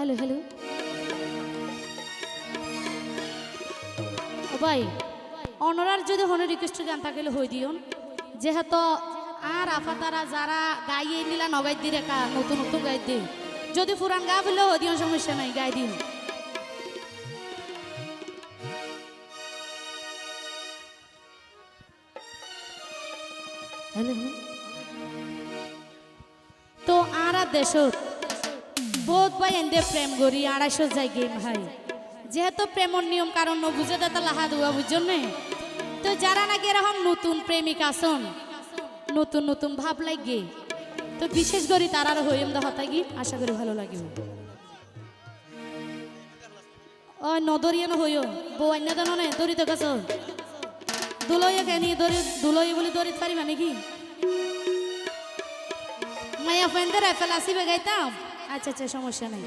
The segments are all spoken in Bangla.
Hello hello. ভাই, অনরার যদি হনে রিকোয়েস্ট গান থাকিলে হই দিও যেহেতু আর আফাতারা যারা গাইয়ে নিলা নগাই দি রেখা, নতুন নতুন গাই দি যদি পুরান গা বললে হই দিও সমস্যা নাই, গাই হ্যালো হ্যালো। তো আরা দেশত বহুত ভাই এন্দে প্রেম করি, আড়াইশো জায়গায় ভাই। যেহেতু প্রেমর নিয়ম, কারণ বুঝে দাতা লাহা দুয়া বুঝছেন? তো যারা নাকি এরকম নতুন প্রেমিক আসন, নতুন নতুন ভাব লাগে, তো বিশেষ করে তারার হইম দা হতাগি আশা করি ভালো লাগিব। ও নদরিয়ানো হইও, বউ অন্য দানো নে দরিত গাছ। দুলইয়ে কেনি দরি দুলই বলি দরিত পারিবা নাকি? মায়া ফেন্দের এফেল আসিবে, গাইতাম। আচ্ছা আচ্ছা সমস্যা নাই।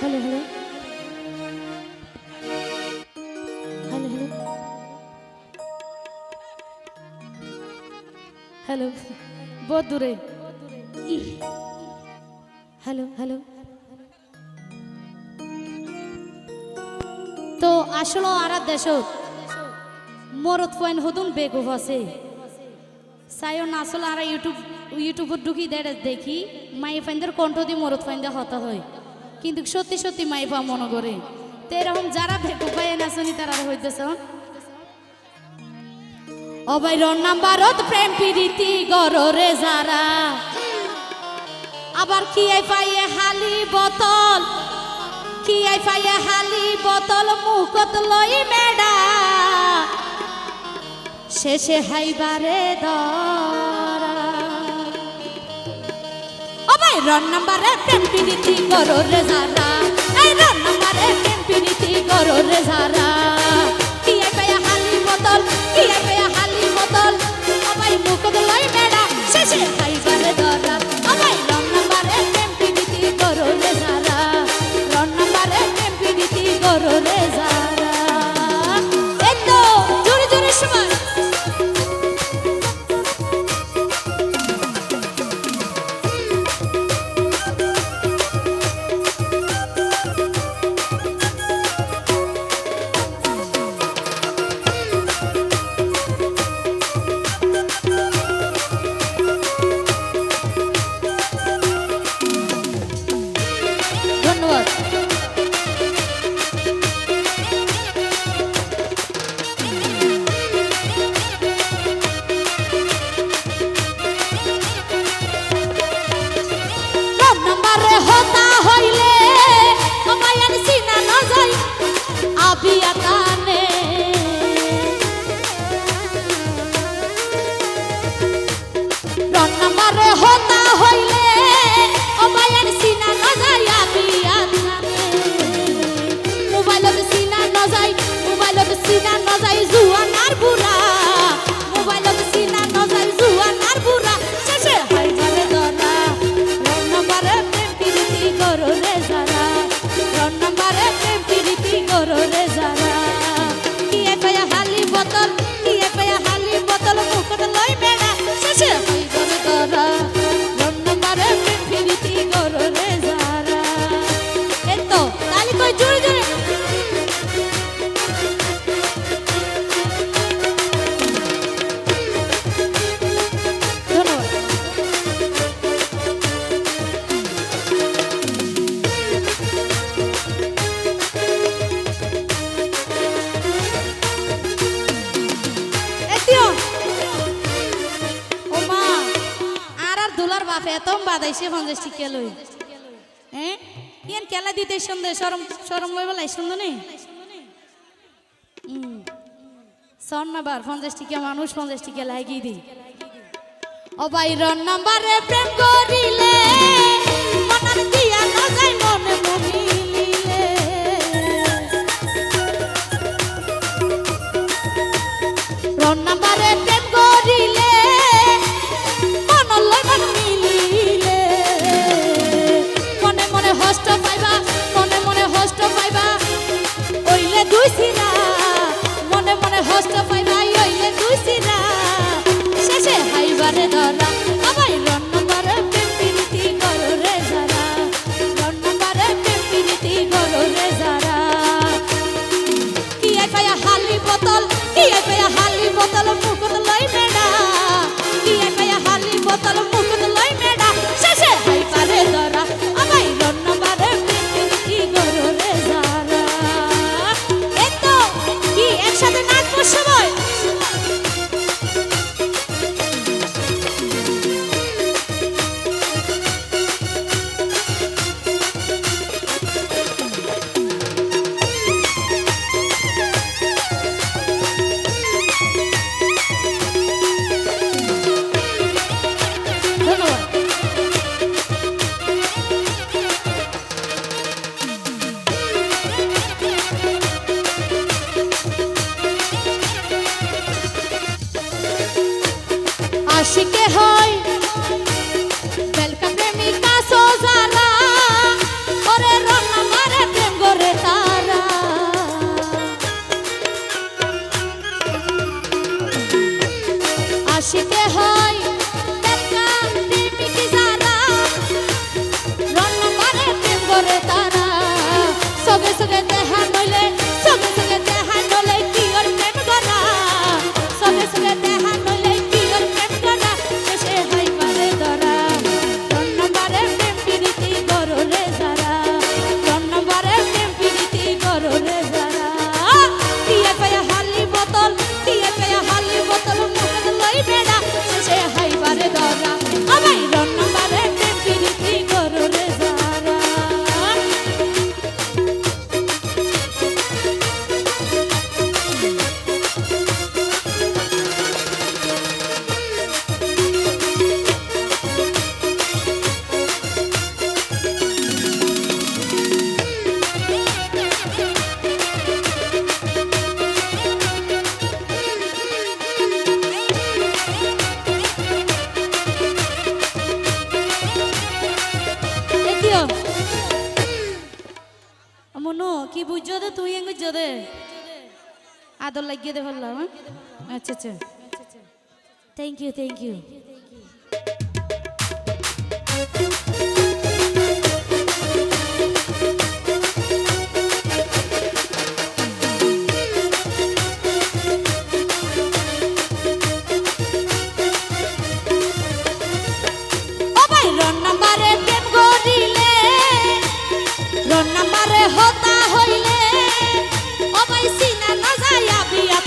Hello hello hello hello hello বহুত দূরে হ্যালো হ্যালো তো আসলে আর দেশ মরত পয়েন্ট হতুন বেগুফ আছে। সায়ন আসলে আর ইউটিউব ইউটিউবত ঢুকি দেখি মাই ফাইনদের কণ্ঠ দিয়ে মরত ফাইন্দা হতা হয়। কিন্তু সত্যি সত্যি মাইফা মনে করে। তো এরকম যারা ভেকু পাই নাচনি তারা হইতেছ অবাইর নাম্বারত প্রেম প্রীতি গররে যারা। আবার কি আই পাইয়ে হালি বোতল? কি পাইয়ে হালি বোতল মুখত লই মেডা? শেষে হাইবারে দরা রন নাম্বারে প্রেম প্রীতি করো রে যারা Ciudad বাপে এত বাদাইছে সন্দেশ টিকে লই হ্যাঁ ইয়ান কেলা দিতে সন্দেহ সরম সরম লই বলাই শুনলো নে সন্নাবার পঞ্চাশ টিকা মানুষ, পঞ্চাশ টিকা লাগিয়ে দিই। ও ভাই রন নাম্বারে প্রেম করিলে নাম্বারে বুঝো তুই এঙ্গু দে আদর লাগিয়ে দে ফেললাম আচ্ছা আচ্ছা থ্যাংক ইউ থ্যাংক ইউ না না যাইয়া বিয়া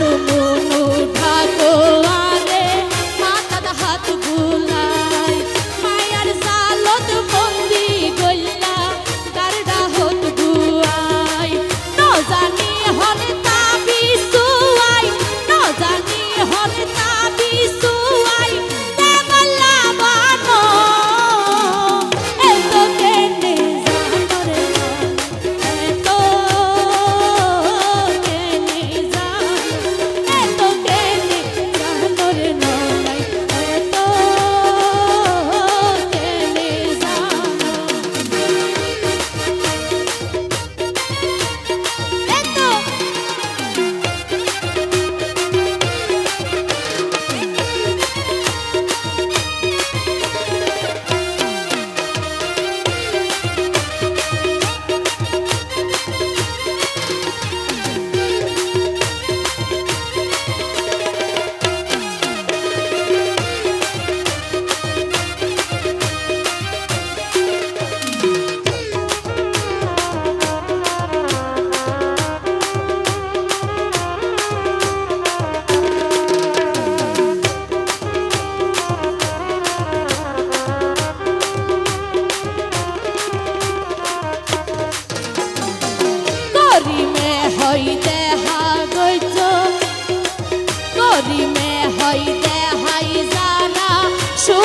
মানু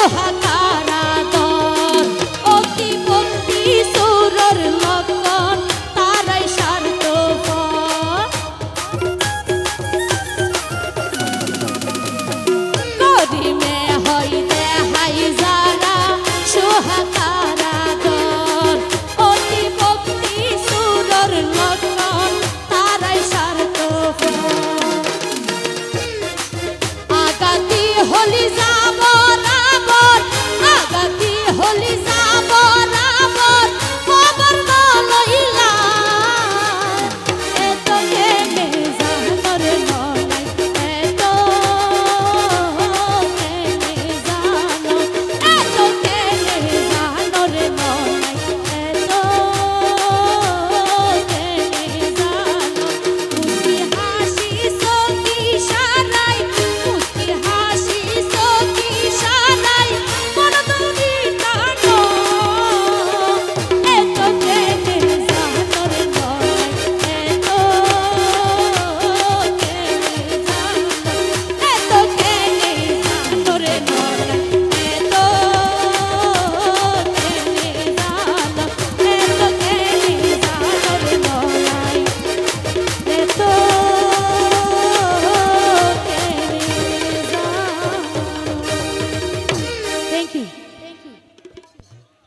Oh.